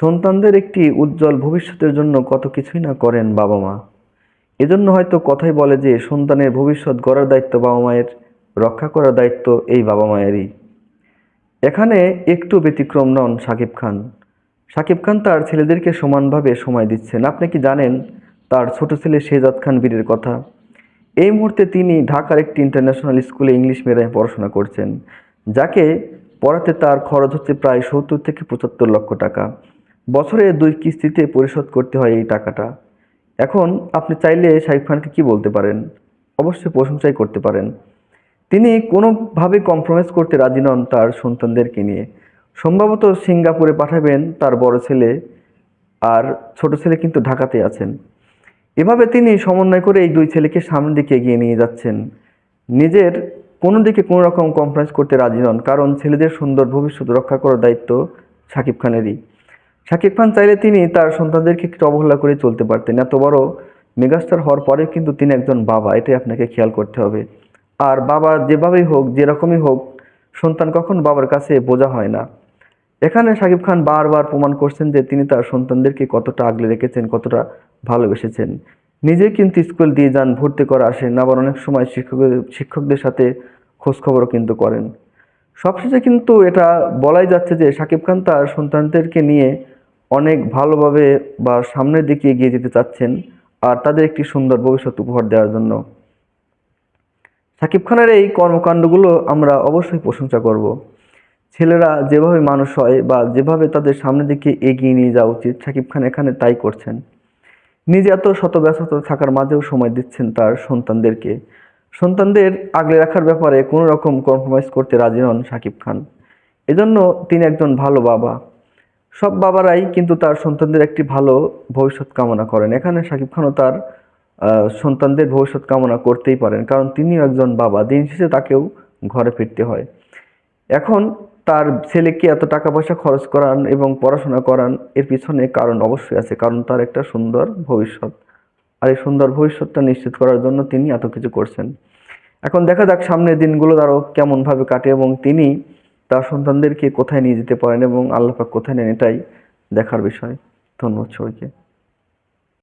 সন্তানদের একটি উজ্জ্বল ভবিষ্যতের জন্য কত কিছুই না করেন বাবা মা। এজন্য হয়তো কথাই বলে যে সন্তানের ভবিষ্যৎ গড়ার দায়িত্ব বাবা মায়ের, রক্ষা করার দায়িত্ব এই বাবা মায়েরই। এখানে একটু ব্যতিক্রম নন সাকিব খান। সাকিব খান তার ছেলেদেরকে সমানভাবে সময় দিচ্ছেন। আপনি কি জানেন তার ছোট ছেলে শেজাদ খান বীরের কথা? এই মুহূর্তে তিনি ঢাকার একটি ইন্টারন্যাশনাল স্কুলে ইংলিশ মিডিয়ামে পড়াশোনা করছেন, যাকে পড়াতে তার খরচ হচ্ছে প্রায় সত্তর থেকে পঁচাত্তর লক্ষ টাকা। বছরে দুই কিস্তিতে পরিশোধ করতে হয় এই টাকাটা। এখন আপনি চাইলে শাহিব খানকে কি বলতে পারেন? অবশ্যই প্রশংসাই করতে পারেন। তিনি কোনোভাবে কম্প্রোমাইজ করতে রাজি নন তার সন্তানদেরকে নিয়ে। সম্ভবত সিঙ্গাপুরে পাঠাবেন তার বড় ছেলে আর ছোট ছেলে কিন্তু ঢাকাতে আছেন। এভাবে তিনি সমন্বয় করে এই দুই ছেলেকে সামনের দিকে এগিয়ে নিয়ে যাচ্ছেন। নিজের কোনো দিকে কোনো রকম কম্প্রোমাইজ করতে রাজি নন, কারণ ছেলেদের সুন্দর ভবিষ্যৎ রক্ষা করার দায়িত্ব শাকিব খানেরই। শাকিব খান চাইলে তিনি তার সন্তানদেরকে একটু অবহেলা করে চলতে পারতেন। এত বড় মেগাস্টার হওয়ার পরেও কিন্তু তিনি একজন বাবা, এটাই আপনাকে খেয়াল করতে হবে। আর বাবা যেভাবেই হোক, যেরকমই হোক, সন্তান কখন বাবার কাছে বোঝা হয় না। এখানে শাকিব খান বারবার প্রমাণ করছেন যে তিনি তার সন্তানদেরকে কতটা আগলে রেখেছেন, কতটা ভালোবেসেছেন। নিজে কিন্তু স্কুল দিয়ে যান, ভর্তি করা আসেন, আবার অনেক সময় শিক্ষকের শিক্ষকদের সাথে খোঁজখবরও কিন্তু করেন। সবশেষে কিন্তু এটা বলাই যাচ্ছে যে শাকিব খান তার সন্তানদেরকে নিয়ে অনেক ভালোভাবে বা সামনের দিকে এগিয়ে যেতে চাচ্ছেন আর তাদের একটি সুন্দর ভবিষ্যৎ উপহার দেওয়ার জন্য। শাকিব খানের এই কর্মকাণ্ডগুলো আমরা অবশ্যই প্রশংসা করব। ছেলেরা যেভাবে মানুষ হয় বা যেভাবে তাদের সামনের দিকে এগিয়ে নিয়ে যাওয়া উচিত শাকিব খান এখানে তাই করছেন। নিজে এত শত ব্যস্ততা থাকার মাঝেও সময় দিচ্ছেন তার সন্তানদেরকে। সন্তানদের আগলে রাখার ব্যাপারে কোনো রকম কম্প্রোমাইজ করতে রাজি নন শাকিব খান। এজন্য তিনি একজন ভালো বাবা। সব বাবারাই কিন্তু তার সন্তানদের একটি ভালো ভবিষ্যৎ কামনা করেন। এখানে শাকিব খানও তার সন্তানদের ভবিষ্যৎ কামনা করতেই পারেন, কারণ তিনিও একজন বাবা। দিন শেষে তাকেও ঘরে ফিরতে হয়। এখন তার ছেলেকে এত টাকা পয়সা খরচ করান এবং পড়াশোনা করান এর পিছনে কারণ অবশ্যই আছে, কারণ তার একটা সুন্দর ভবিষ্যৎ। আর এই সুন্দর ভবিষ্যৎটা নিশ্চিত করার জন্য তিনি এত কিছু করছেন। এখন দেখা যাক সামনের দিনগুলো আরও কেমনভাবে কাটে এবং তিনি তার সন্তানদেরকে কোথায় নিয়ে যেতে পারেন এবং আল্লাপাক কোথায় নেন এটাই দেখার বিষয়। ধন্যবাদ সবাইকে।